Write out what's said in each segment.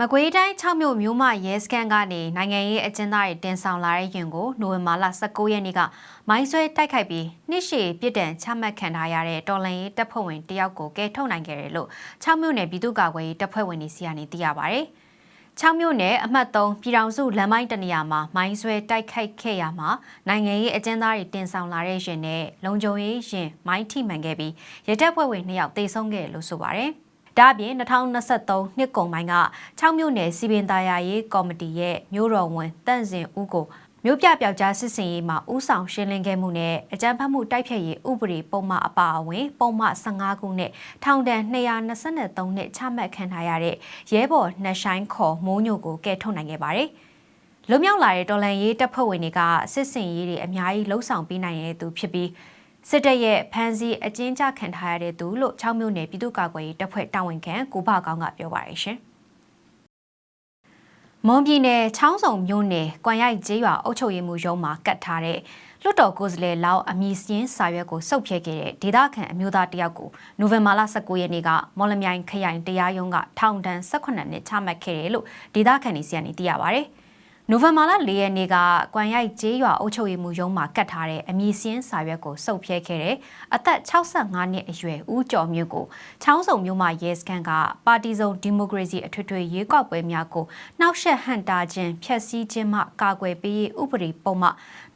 မကွေးတိုင်း6မြို့မြို့မရဲစခန်းကနေနိုင်ငံရေးအကျဉ်းသားတွေတင်ဆောင်လာတဲ့ရင်ကိုနိုဝင်ဘာလ19ရက်နေ့ကမိုင်းဆွဲတိုက်ခိုက်ပြီးနှစ်ရှည်ပြစ်ဒဏ်ချမှတ်ခံထားရတဲ့တော်လန်ရေးတပ်ဖွဲ့ဝင်တယောက်ကိုကဲထုတ်နိုင်ခဲ့တယ်လို့6မြို့နယ်ပြည်သူ့ကာကွယ်ရေးတပ်ဖွဲ့ဝင်တွေစီကနေသိရပါဗျ။6မြို့နယ်အမှတ်3ပြည်တော်စုလမ်းမိုင်းတနေရာမှာမိုင်းဆွဲတိုက်ခိုက်ခဲ့ရမှာနိုင်ငံရေးအကျဉ်းသားတွေတင်ဆောင်လာတဲ့ရင်နဲ့လုံခြုံရေးရင်မိုင်းထိမှန်ခဲ့ပြီးရဲတပ်ဖွဲ့ဝင်2ယောက်တေဆုံးခဲ့တယ်လို့ဆိုပါတယ်။ ဒါ့အပြင်2023နှစ်ကုန်ပိုင်းက6မြို့နယ်စီပင်သားယာရေးကော်မတီရဲ့မြို့တော်ဝန်တန့်စင်ဦးကိုမြို့ပြပျောက်ကြားစစ်စင်ရေးမှာဥဆောင်ရှင်းလင်းခဲ့မှုနဲ့အကြမ်းဖက်မှုတိုက်ဖျက်ရေးဥပဒေပုံမှန်အပါအဝင် ပုံမှန်15ခုနဲ့ထောင်ဒဏ်223နှစ်ချမှတ်ခံထားရတဲ့ရဲဘော်နှဆိုင်ခေါ်မိုးညိုကိုကဲထုတ်နိုင်ခဲ့ပါတယ်။လွမြောက်လာတဲ့တော်လန်ရေးတပ်ဖွဲ့ဝင်တွေကစစ်စင်ရေးတွေအများကြီးလှုပ်ဆောင်ပေးနိုင်တဲ့သူဖြစ်ပြီး စစ်တပ်ရဲ့ဖမ်းဆီးအကျဉ်းချခံထားရတဲ့သူလို့6မြို့နယ်ပြည်သူ့ကာကွယ်ရေးတပ်ဖွဲ့တာဝန်ခံကိုဘကောင်းကပြောပါရရှင်။မွန်ပြည်နယ်ချောင်းစုံမြို့နယ်ကွမ်ရိုက်ကျေးရွာအုပ်ချုပ်ရေးမှူးရုံးမှာကတ်ထားတဲ့လွတ်တော်ကိုယ်စားလှယ်လောက်အမည်စင်းစာရွက်ကိုစုပ်ဖြဲခဲ့တဲ့ဒေသခံအမျိုးသားတယောက်ကိုနိုဝင်ဘာလ19ရက်နေ့ကမော်လမြိုင်ခရိုင်တရားရုံးကထောင်ဒဏ်18နှစ်ချမှတ်ခဲ့တယ်လို့ဒေသခံတွေစီကနေသိရပါဗျ။ နိုဝင်ဘာလ၄ရက်နေ့ကကွမ်ရိုက်ကျေးရွာအုပ်ချုပ်ရေးမှူးရုံးမှာကတ်ထားတဲ့အမည်စင်းစာရွက်ကိုစုပ်ဖြဲခဲ့တဲ့အသက်65နှစ်အရွယ်ဦးကျော်မြင့်ကိုချောင်းစုံမြို့မှာရဲစခန်းကပါတီစုံဒီမိုကရေစီအထွေထွေရွေးကောက်ပွဲများကိုနှောက်ယှက်ဟန့်တားခြင်းဖျက်ဆီးခြင်းမှကာကွယ်ပေးရေးဥပဒေပုံမှ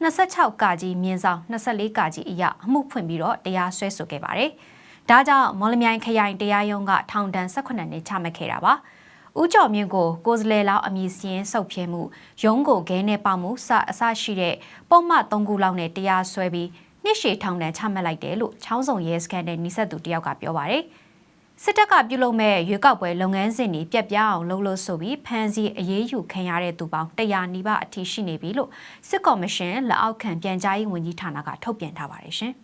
26ကကြီးမြင်းဆောင်24ကကြီးအရအမှုဖွင့်ပြီးတော့တရားစွဲဆိုခဲ့ပါတယ်။ဒါကြောင့်မော်လမြိုင်ခရိုင်တရားရုံးကထောင်ဒဏ်18နှစ်ချမှတ်ခဲ့တာပါ။ ဦးကျော်မြင့်ကိုကိုယ်စားလှယ်လောက်အမည်စင်းဆုပ်ဖြဲမှုရုံးကိုခဲနဲ့ပေါမှုစအဆရှိတဲ့ပုံမှန်၃ခုလောက်နဲ့တရားစွဲပြီးနှစ်ရှည်ထောင်ဒဏ်ချမှတ်လိုက်တယ်လို့ချောင်းစုံရဲစခန်းနဲ့နှိဆက်သူတယောက်ကပြောပါတယ်စစ်တပ်ကပြုလုပ်မဲ့ရွေးကောက်ပွဲလုပ်ငန်းစဉ်တွေပြက်ပြားအောင်လုပ်လို့ဆိုပြီးဖမ်းဆီးအရေးယူခံရတဲ့သူပေါင်း100နီးပါးအထိရှိနေပြီလို့စစ်ကော်မရှင်လက်အောက်ခံပြန်ကြားရေးဝန်ကြီးဌာနကထုတ်ပြန်ထားပါတယ်ရှင်။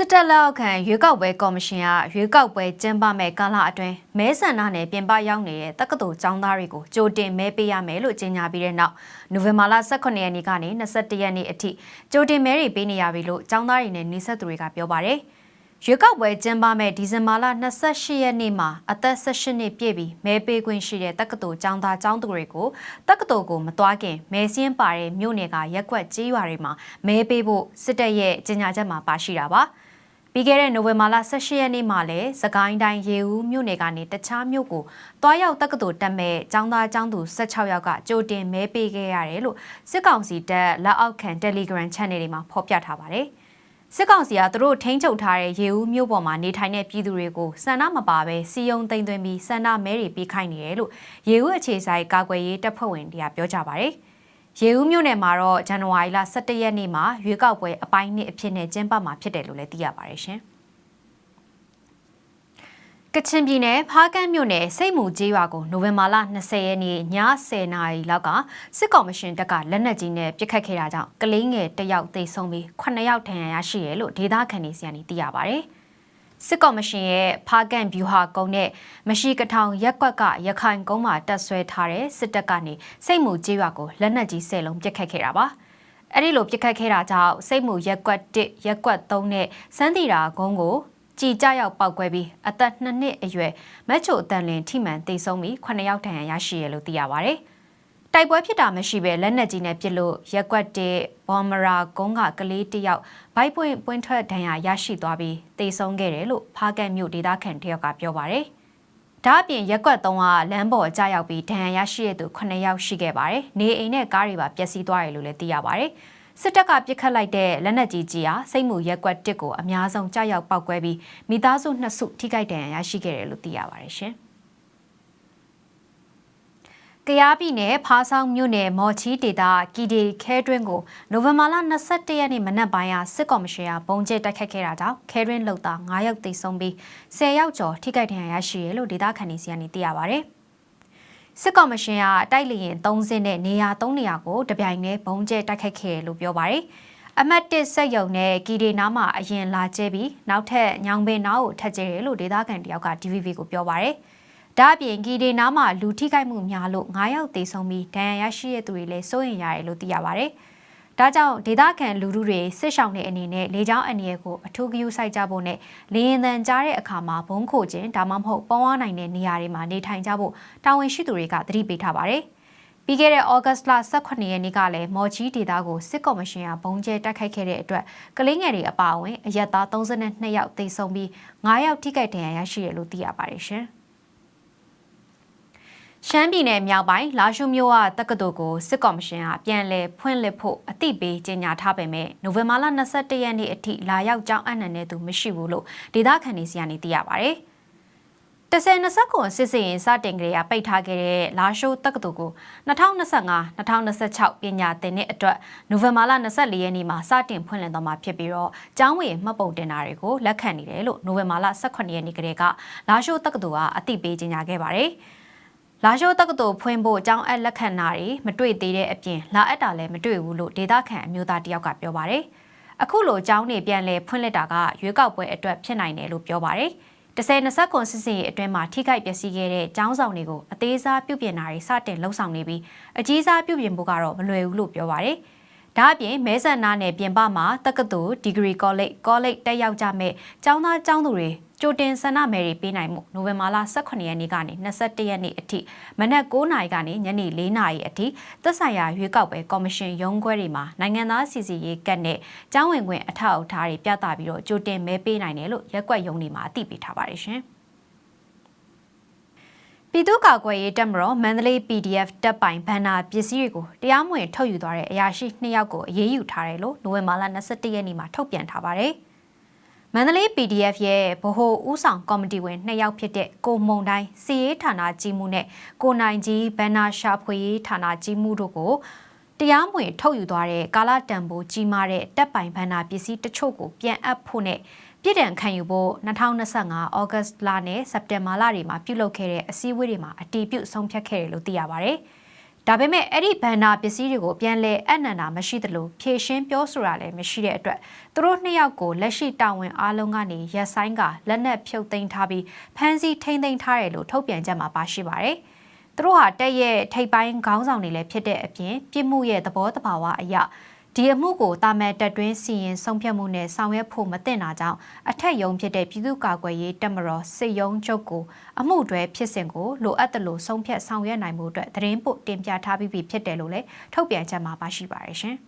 စစ်တပ်လက်အောက်ခံရွေးကောက်ပွဲကော်မရှင်ကရွေးကောက်ပွဲကျင်းပမဲ့ကာလအတွင်းမဲဆန္ဒနယ်ပြင်ပရောက်နေတဲ့တက္ကသိုလ်ကျောင်းသားတွေကိုကြိုတင်မဲပေးရမယ်လို့ကြေညာပြီးတဲ့နောက်နိုဝင်ဘာလ18ရက်နေ့ကနေ21ရက်နေ့အထိကြိုတင်မဲတွေပေးနေရပြီလို့ကျောင်းသားတွေနဲ့နှိဆက်သူတွေကပြောပါတယ်။ရွေးကောက်ပွဲကျင်းပမဲ့ဒီဇင်ဘာလ28ရက်နေ့မှာအသက်18နှစ်ပြည့်ပြီးမဲပေးခွင့်ရှိတဲ့တက္ကသိုလ်ကျောင်းသားကျောင်းသူတွေကိုတက္ကသိုလ်ကိုမသွားခင်မဲစင်းပါတဲ့မြို့နယ်ကရက်ကွက်ကြေးရွာတွေမှာမဲပေးဖို့စစ်တပ်ရဲ့ကြေညာချက်မှာပါရှိတာပါ။ ပြီးခဲ့တဲ့နိုဝင်ဘာလ18ရက်နေ့မှာလည်းစကိုင်းတိုင်းရေဦးမြို့နယ်ကနေတခြားမြို့ကိုတွားရောက်တက္ကသိုလ်တက်မဲ့ចောင်းသားចောင်းသူ16ယောက်ကကြိုတင်မဲပေးခဲ့ရတယ်လို့စစ်ကောင်စီတပ်လက်အောက်ခံ Telegram Channel တွေမှာဖော်ပြထားပါတယ်။စစ်ကောင်စီကသူတို့ထိန်းချုပ်ထားတဲ့ရေဦးမြို့ပေါ်မှာနေထိုင်တဲ့ပြည်သူတွေကိုစန္ဒမပါပဲစီယုံသိမ်းသွင်းပြီးစန္ဒမဲတွေပေးခိုင်းနေတယ်လို့ရေဦးအခြေဆိုင်ကာကွယ်ရေးတပ်ဖွဲ့ဝင်တွေကပြောကြပါတယ်။ ရေဦးမြို့နယ်မှာတော့ဇန်နဝါရီလ17ရက်နေ့မှာရွေးကောက်ပွဲအပိုင်းနှစ်အဖြစ်နဲ့ကျင်းပမှာဖြစ်တယ်လို့လည်းသိရပါတယ်ရှင်။ကချင်ပြည်နယ်ဖားကန့်မြို့နယ်စိတ်မူကျေးရွာကိုနိုဝင်ဘာလ20ရက်နေ့ည10:00နာရီလောက်ကစစ်ကော်မရှင်တပ်ကလက်နက်ကြီးနဲ့ပစ်ခတ်ခဲ့တာကြောင့်ကလေးငယ်တစ်ယောက်သေဆုံးပြီး9ယောက်ဒဏ်ရာရရှိတယ်လို့ဒေသခံတွေစီကနေသိရပါတယ်။ စစ်ကော်မရှင်ရဲ့ဖားကန်ဗျူဟာကုန်းနဲ့မရှိကထောင်ရက်ကွက်ကရခိုင်ကုန်းမှာတပ်ဆွဲထားတဲ့စစ်တပ်ကနေစိတ်မူကျေးရွာကိုလက်နက်ကြီးဆယ်လုံးပစ်ခတ်ခဲ့တာပါအဲ့ဒီလိုပစ်ခတ်ခဲ့တာကြောင့်စိတ်မူရက်ကွက်1ရက်ကွက်3နဲ့စန်းတီတာကုန်းကိုကြည်ကြရောက်ပောက်ကွဲပြီးအသက်2နှစ်အရွယ်မက်ချိုအတန်လင်ထိမှန်တေဆုံးပြီး9ယောက်ထဏ်ရရှိရလို့သိရပါဗျ။ တိုက်ပွဲဖြစ်တာမရှိပဲလက်နက်ကြီးနဲ့ပစ်လို့ရက်ကွက်တဲ့ဘော်မရာကုန်းကကလေးတယောက်ဘိုက်ပွင့်ပွင့်ထွက်ဒဏ်ရာရရှိသွားပြီးတေဆုံးခဲ့တယ်လို့ဖားကတ်မြို့ဒေသခံတယောက်ကပြောပါတယ်။ဒါအပြင်ရက်ကွက်3ကလမ်းပေါ်ကျရောက်ပြီးဒဏ်ရာရရှိတဲ့သူ9ယောက်ရှိခဲ့ပါတယ်။နေအိမ်နဲ့ကားတွေပါပျက်စီးသွားတယ်လို့လည်းသိရပါတယ်။စစ်တပ်ကပစ်ခတ်လိုက်တဲ့လက်နက်ကြီးကြီးဟာစိတ်မှုရက်ကွက်တစ်ကိုအများဆုံးကြောက်ရောက်ပောက်ကွဲပြီးမိသားစုနှစ်စုထိခိုက်ဒဏ်ရာရရှိခဲ့တယ်လို့သိရပါတယ်ရှင်။ ကရားပြည်နယ်ဖားဆောင်မြို့နယ်မော်ချီဒေတာကီဒီခဲတွင်းကိုနိုဝင်ဘာလ22ရက်နေ့မနက်ပိုင်းကစစ်ကော်မရှင်ကပုံကျဲတိုက်ခတ်ခဲ့တာကြောင့်ခဲတွင်းလုံသား9ယောက်သေဆုံးပြီး10ယောက်ကျော်ထိခိုက်ဒဏ်ရာရရှိရလို့ဒေသခံတွေစီကနေသိရပါဗျ။စစ်ကော်မရှင်ကတိုက်လျင်3စင်းနဲ့နေရာ3နေရာကိုတပြိုင်တည်းပုံကျဲတိုက်ခတ်ခဲ့လို့ပြောပါဗျ။အမတ်တစ်စက်ယုံနဲ့ကီဒီနားမှာအရင်လာကျဲပြီးနောက်ထပ်ညောင်ပင်နားကိုထပ်ကျဲတယ်လို့ဒေသခံတယောက်က DVB ကိုပြောပါဗျ။ ဒါအပြင်ဂီဒေနားမှာလူထိခိုက်မှုများလို့9ယောက်သေဆုံးပြီးဒဏ်ရာရရှိတဲ့သူတွေလည်းစိုးရိမ်ရတယ်လို့သိရပါဗျ။ဒဒါကြောင့်ဒေသခံလူထုတွေစစ်ရှောင်တဲ့အနေနဲ့လေကြောင်းအနေရဲ့ကိုအထူးဂရုစိုက်ကြဖို့နဲ့လေရင်သံကြားတဲ့အခါမှာဘုံခိုခြင်းဒါမှမဟုတ်ပေါင်းဝနိုင်တဲ့နေရာတွေမှာနေထိုင်ကြဖို့တာဝန်ရှိသူတွေကသတိပေးထားပါတယ်။ပြီးခဲ့တဲ့ဩဂတ်လ18ရက်နေ့ကလည်းမော်ချီဒေတာကိုစစ်ကော်မရှင်ကဘုံကျဲတိုက်ခိုက်ခဲ့တဲ့အတွက်ကလေးငယ်တွေအပါအဝင်အရက်သား32ယောက်သေဆုံးပြီး9ယောက်ထိခိုက်ဒဏ်ရာရရှိတယ်လို့သိရပါတယ်ရှင်။ ရှမ်းပြည်နယ်မြောက်ပိုင်းလာရှုမြို့ကတက္ကသိုလ်ကိုစစ်ကော်မရှင်ကပြန်လည်ဖွင့်လှစ်ဖို့အသိပေးကြေညာထားပေမဲ့နိုဝင်ဘာလ22ရက်နေ့အထိလာရောက်ကြောင်းအနှံ့တဲ့သူမရှိဘူးလို့ဒေသခံတွေစီကနေသိရပါဗျ။တဆယ်20ခုစစ်စင်စတင်ကြရပိတ်ထားခဲ့တဲ့လာရှိုးတက္ကသိုလ်ကို2025-2026ပညာသင်တဲ့အတွက်နိုဝင်ဘာလ24ရက်နေ့မှာစတင်ဖွင့်လှစ်တော့မှာဖြစ်ပြီးတော့ကျောင်းဝင်မှတ်ပုံတင်တာတွေကိုလက်ခံနေတယ်လို့နိုဝင်ဘာလ18ရက်နေ့ကတည်းကလာရှိုးတက္ကသိုလ်ကအသိပေးကြေညာခဲ့ပါတယ်။ လာရှိုးတက္ကသိုလ်ဖွင့်ဖို့အကြောင်းအပ်လက်ခံတာတွေမတွေ့သေးတဲ့အပြင်လာအပ်တာလည်းမတွေ့ဘူးလို့ဒေသခံအမျိုးသားတယောက်ကပြောပါတယ်။အခုလိုအကြောင်းတွေပြန်လဲဖွင့်လက်တာကရွေးကောက်ပွဲအတွက်ဖြစ်နိုင်တယ်လို့ပြောပါတယ်။တစ်ဆယ်20ကွန်စစ်စင်အတွင်းမှာထိခိုက်ပျက်စီးခဲ့တဲ့ကျောင်းဆောင်တွေကိုအသေးစားပြုပြင်တာတွေစတင်လှုပ်ဆောင်နေပြီးအကြီးစားပြုပြင်ဖို့ကတော့မလွယ်ဘူးလို့ပြောပါတယ်။ဒါအပြင်မဲဆန္ဒနယ်ပြင်ပမှာတက္ကသိုလ်ဒီဂရီကောလိပ်ကောလိပ်တက်ရောက်ကြမဲ့ကျောင်းသားကျောင်းသူတွေ ကြိုတင်ဆန္ဒမဲတွေပေးနိုင်မှုနိုဝင်ဘာလ18ရက်နေ့ကနေ21ရက်နေ့အထိမနက်9:00နာရီကနေညနေ4:00နာရီအထိသက်ဆိုင်ရာရွေးကောက်ပွဲကော်မရှင်ရုံးခွဲတွေမှာနိုင်ငံသားစီစီရေးကတ်နဲ့ကျောင်းဝင်ခွင့်အထောက်အထားတွေပြသပြီးတော့ကြိုတင်မဲပေးနိုင်တယ်လို့ရက်ကွက်ရုံးတွေမှာအသိပေးထားပါတယ်ရှင်။ပြည်သူ့ကာကွယ်ရေးတပ်မတော်မန္တလေး PDF တပ်ပိုင်ဘန်နာပစ္စည်းတွေကိုတရားမဝင်ထုတ်ယူသွားတဲ့အရာရှိ2ယောက်ကိုအရေးယူထားတယ်လို့နိုဝင်ဘာလ21ရက်နေ့မှာထုတ်ပြန်ထားပါတယ်။ မန္တလေး PDF ရဲ့ဗဟိုဦးဆောင်ကော်မတီဝင်နှစ်ယောက်ဖြစ်တဲ့ကိုမုံတိုင်းစီရေးဌာနကြီးမှုနဲ့ကိုနိုင်ကြီးဘန်နာရှာဖွေရေးဌာနကြီးမှုတို့ကိုတရားမဝင်ထုတ်ယူသွားတဲ့ကာလတန်ဖိုးကြီးမားတဲ့တပ်ပိုင်ဘန်နာပစ္စည်းတချို့ကိုပြန်အပ်ဖို့နဲ့ပြည်တံခံယူဖို့2025ဩဂတ်လနဲ့စက်တင်ဘာလတွေမှာပြုလုပ်ခဲ့တဲ့အစည်းအဝေးတွေမှာအတီးပြုတ်ဆုံးဖြတ်ခဲ့တယ်လို့သိရပါဗျ။ ဒါပေမဲ့အဲ့ဒီဘန်နာပစ္စည်းတွေကိုပြန်လဲအနန္တာမရှိသလိုဖြည့်ရှင်းပြောဆိုတာလည်းမရှိတဲ့အတွက်သူတို့နှစ်ယောက်ကိုလက်ရှိတာဝန်အားလုံးကနေရက်ဆိုင်ကလက်နက်ဖြုတ်သိမ်းထားပြီးဖမ်းဆီးထိန်းသိမ်းထားတယ်လို့ထုတ်ပြန်ချက်မှာပါရှိပါတယ်။သူတို့ဟာတက်ရဲ့ထိပ်ပိုင်းခေါင်းဆောင်တွေလည်းဖြစ်တဲ့အပြင်ပြစ်မှုရဲ့သဘောတဘာဝအရာ ဒီအမှုကိုတာမန်တက်တွင်းစီရင်ဆုံးဖြတ်မှုနဲ့ဆောင်ရွက်ဖို့မသင့်တာကြောင့်အထက်ယုံဖြစ်တဲ့ပြည်သူ့ကာကွယ်ရေးတပ်မတော်စစ်ယုံချုပ်ကိုအမှုတွဲဖြစ်စဉ်ကိုလိုအပ်တယ်လို့ဆုံးဖြတ်ဆောင်ရွက်နိုင်မှုအတွက်သတင်းပို့တင်ပြထားပြီးဖြစ်တယ်လို့လည်းထုတ်ပြန်ချက်မှာပါရှိပါတယ်ရှင်။